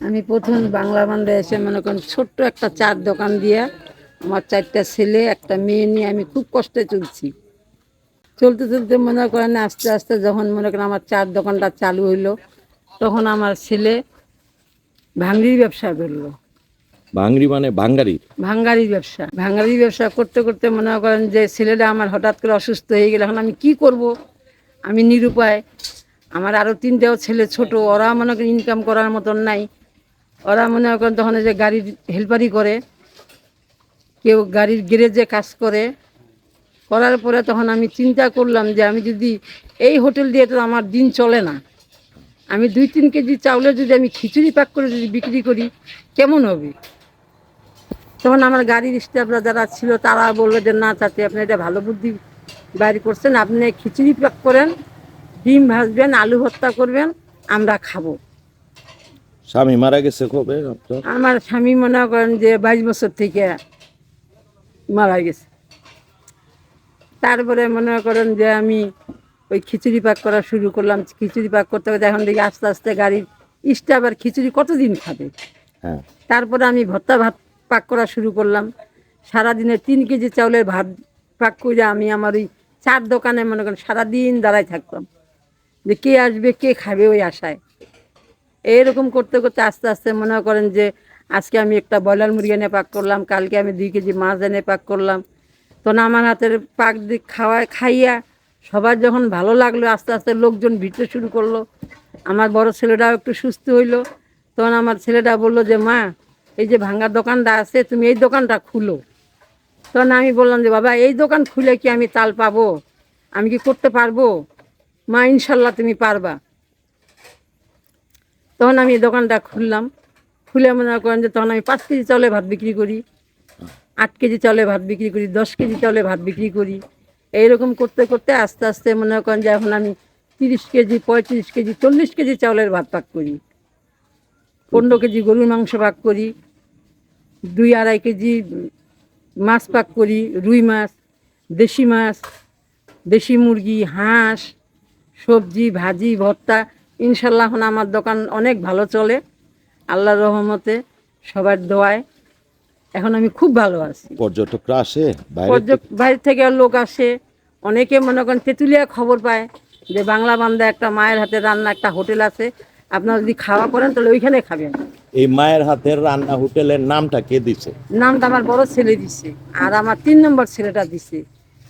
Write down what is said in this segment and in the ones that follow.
আমি প্রথম বাংলা বান্ধে এসে মনে করেন ছোট্ট একটা চার দোকান দিয়ে আমার চারটা ছেলে একটা মেয়ে নিয়ে আমি খুব কষ্টে চলছি। চলতে চলতে মনে করেন আস্তে আস্তে যখন মনে করেন আমার চার দোকানটা চালু হইল তখন আমার ছেলে ভাঙ্গির ব্যবসা করল। ভাঙড়ি মানে বাঙ্গারি ভাঙ্গারি ব্যবসা। ভাঙ্গারি ব্যবসা করতে করতে মনে করেন যে ছেলেটা আমার হঠাৎ করে অসুস্থ হয়ে গেল এখন আমি কি করব? আমি নিরুপায়। আমার আরও তিনটেও ছেলে ছোট ওরা মনে করেন ইনকাম করার মতন নাই। ওরা মনে করেন তখন যে গাড়ির হেল্পারি করে, কেউ গাড়ির গ্যারেজে কাজ করে। করার পরে তখন আমি চিন্তা করলাম যে আমি যদি এই হোটেল দিয়ে তো আমার দিন চলে না। আমি দুই তিন কেজি চাউলে যদি আমি খিচুড়ি প্যাক করে যদি বিক্রি করি, কেমন হবে? তখন আমার গাড়ির স্টাফরা যারা ছিল তারা বলল যে, না চাচি, আপনি এটা ভালো বুদ্ধি বাইর করছেন। আপনি খিচুড়ি প্যাক করেন, ডিম ভাজবেন, আলু ভর্তা করবেন, আমরা খাব। স্বামী মারা গেছে কবে? আমার স্বামী মনে করেন যে বাইশ বছর থেকে মারা গেছে। তারপরে মনে করেন যে আমি ওই খিচুড়ি পাক করা শুরু করলাম খিচুড়ি পাক করতে করতে এখন দেখি আস্তে আস্তে গাড়ির স্টাফ আর খিচুড়ি কতদিন খাবে? হ্যাঁ। তারপরে আমি ভর্তা ভাত পাক করা শুরু করলাম। সারাদিনে তিন কেজি চাউলের ভাত পাক করে আমি আমার ওই চার দোকানে মনে করেন সারাদিন দাঁড়াই থাকতাম। যে কে আসবে কে খাবে ওই আশায়। এরকম করতে করতে আস্তে আস্তে মনে করেন যে আজকে আমি একটা ব্রয়লার মুরগি এনে পাক করলাম, কালকে আমি দুই কেজি মাছ এনে পাক করলাম। তখন আমার হাতের পাক দিয়ে খাওয়া খাইয়া সবার যখন ভালো লাগল, আস্তে আস্তে লোকজন ভিড়তে শুরু করল। আমার বড় ছেলেটাও একটু সুস্থ হইল। তখন আমার ছেলেটা বলল যে, মা, এই যে ভাঙ্গার দোকানটা আছে, তুমি এই দোকানটা খুলো। তখন আমি বললাম যে, বাবা, এই দোকান খুলে কি আমি তাল পাবো? আমি কি করতে পারব? মা, ইনশাল্লাহ তুমি পারবা। তখন আমি দোকানটা খুললাম। খুলে মনে করেন যে তখন আমি পাঁচ কেজি চাউলে ভাত বিক্রি করি, আট কেজি চাউলে ভাত বিক্রি করি, দশ কেজি চাউলে ভাত বিক্রি করি। এইরকম করতে করতে আস্তে আস্তে মনে করেন যে এখন আমি তিরিশ কেজি, পঁয়ত্রিশ কেজি, চল্লিশ কেজি চাউলের ভাত পাক করি। পনেরো কেজি গরুর মাংস পাক করি, দুই আড়াই কেজি মাছ পাক করি, রুই মাছ, দেশি মাছ, দেশি মুরগি, হাঁস, সবজি, ভাজি, ভর্তা ইনশাল্লাহ এখন আমার দোকান অনেক ভালো চলে। আল্লাহর রহমতে সবার দোয়ায় এখন আমি খুব ভালো আছি। পর্যটকরা আসে বাইরে পর্যট বাইরে থেকে লোক আসে অনেকে মনে করেন তেঁতুলিয়া খবর পায় যে বাংলা বান্ধা একটা মায়ের হাতে রান্না একটা হোটেল আছে আপনারা যদি খাওয়া করেন তাহলে ওইখানে খাবেন। এই মায়ের হাতের রান্না হোটেলের নামটা কে দিছে? নামটা আমার বড় ছেলে দিছে আর আমার তিন নম্বর ছেলেটা দিছে।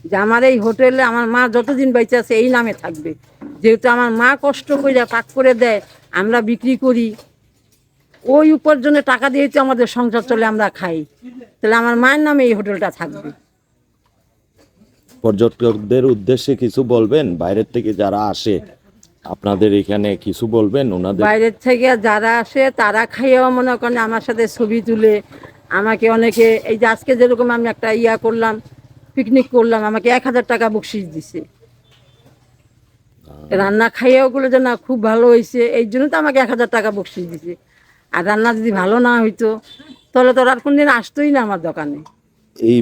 যে আমার এই হোটেলে আমার মা যতদিন বেঁচে আছে এই নামে থাকবে। যেহেতু আমার মা কষ্ট করে পাক করে দেয় আমরা বিক্রি করি। ওই উপার্জনে টাকা দিয়ে তো আমাদের সংসার চলে আমরা খাই। তাহলে আমার মায়ের নামে এই হোটেলটা থাকবে। পর্যটকদের উদ্দেশ্যে কিছু বলবেন? বাইরের থেকে যারা আসে আপনাদের এখানে কিছু বলবেন? ওনাদের বাইরের থেকে যারা আসে তারা খাইয়েও মনে করেন আমার সাথে ছবি তুলে আমাকে অনেকে এই যে আজকে যেরকম আমি একটা ইয়া করলাম পিকনিক করলাম আমাকে এক হাজার টাকা বকশিস দিছে। রান্না খাইয়েও ওগুলো যে না খুব ভালো হয়েছে এই জন্য তো আমাকে এক হাজার টাকা বকশিস দিছে। আর রান্না যদি ভালো না হইতো তাহলে তো আর কোনদিন আসতোই না আমার দোকানে। এই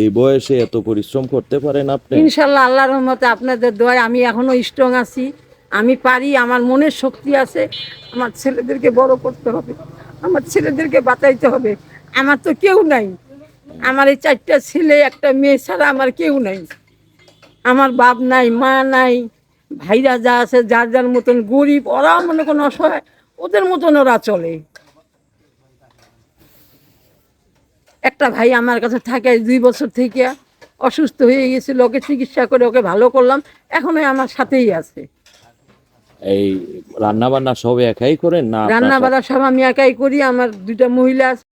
এই বয়সে এত পরিশ্রম করতে পারেন আপনি? ইনশাল্লাহ আল্লাহর রহমতে আপনাদের দোয়ায় আমি এখনও স্ট্রং আছি। আমি পারি আমার মনের শক্তি আছে। আমার ছেলেদেরকে বড় করতে হবে আমার ছেলেদেরকে বাঁচাইতে হবে। আমার তো কেউ নাই। আমার এই চারটা ছেলে একটা মেয়ে ছাড়া আমার কেউ নাই। আমার বাপ নাই মা নাই ভাইরা যা আছে যার যার মতন গরিব ওরা মনে কোনো অসহায় ওদের মতন ওরা চলে। একটা ভাই আমার কাছে থাকে দুই বছর থেকে অসুস্থ হয়ে গেছিল ওকে চিকিৎসা করে ওকে ভালো করলাম এখনও আমার সাথেই আছে। এই রান্না বান্না সব একাই করেন না রান্না বান্না সব আমি একাই করি আমার দুইটা মহিলা আছে।